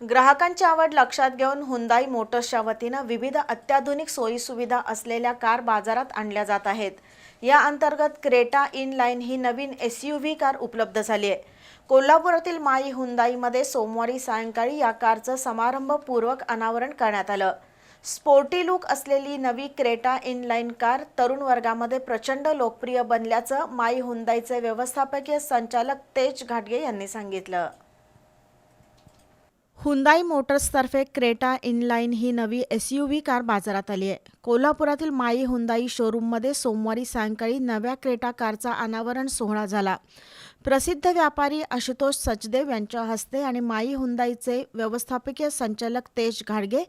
ग्राहकांची आवड लक्षात घेऊन हुंदाई मोटर्सच्या वतीनं विविध अत्याधुनिक सोयीसुविधा असलेल्या कार बाजारात आणल्या जात आहेत. या अंतर्गत क्रेटा इन लाईन ही नवीन एस यू व्ही कार उपलब्ध झाली आहे. कोल्हापुरातील माई हुंदाईमध्ये सोमवारी सायंकाळी या कारचं समारंभपूर्वक अनावरण करण्यात आलं. स्पोर्टी लुक असलेली नवी क्रेटा इन लाईन कार तरुण वर्गामध्ये प्रचंड लोकप्रिय बनल्याचं माई हुंदाईचे व्यवस्थापकीय संचालक तेज घाटगे यांनी सांगितलं. हुंदाई मोटर्सतर्फे क्रेटा इनलाईन ही नवी एस यू व्ही कार बाजारात आली आहे. कोल्हापुरातील माई हुंदाई शोरूममध्ये सोमवारी सायंकाळी नव्या क्रेटा कारचा अनावरण सोहळा झाला. प्रसिद्ध व्यापारी आशुतोष सचदेव यांच्या हस्ते आणि माई हुंदाईचे व्यवस्थापकीय संचालक तेज घाडगे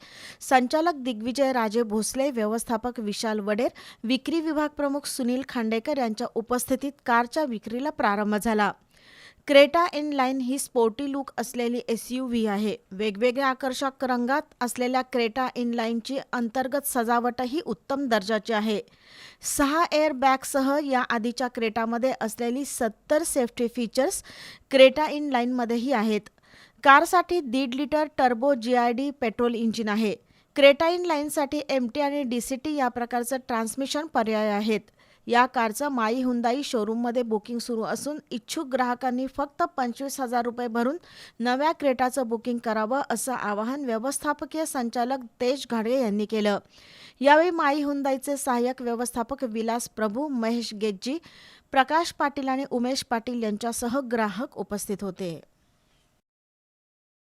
संचालक दिग्विजय राजे भोसले व्यवस्थापक विशाल वडेर विक्री विभाग प्रमुख सुनील खांडेकर यांच्या उपस्थितीत कारच्या विक्रीला प्रारंभ झाला. क्रेटा इन लाईन ही स्पोर्टी लुक असलेली एस यू व्ही आहे. वेगवेगळ्या आकर्षक रंगात असलेल्या क्रेटा इन लाईनची अंतर्गत सजावटही उत्तम दर्जाची आहे. सहा एअर बॅगसह या आधीच्या क्रेटामध्ये असलेली सत्तर सेफ्टी फीचर्स क्रेटा इन लाईनमध्येही आहेत. कारसाठी दीड litre turbo G I D petrol engine आहे. क्रेटा इन लाईनसाठी एम टी आणि डी सी टी या प्रकारचं ट्रान्समिशन पर्याय आहेत. या कारचं माई हुंदाई शोरूममध्ये बुकिंग सुरू असून इच्छुक ग्राहकांनी फक्त पंचवीस हजार रुपये भरून नव्या क्रेटाचं बुकिंग करावं असं आवाहन व्यवस्थापकीय संचालक तेज घाडगे यांनी केलं. यावेळी माई हुंदाईचे सहाय्यक व्यवस्थापक विलास प्रभू महेश गेज्जी प्रकाश पाटील आणि उमेश पाटील यांच्यासह ग्राहक उपस्थित होते.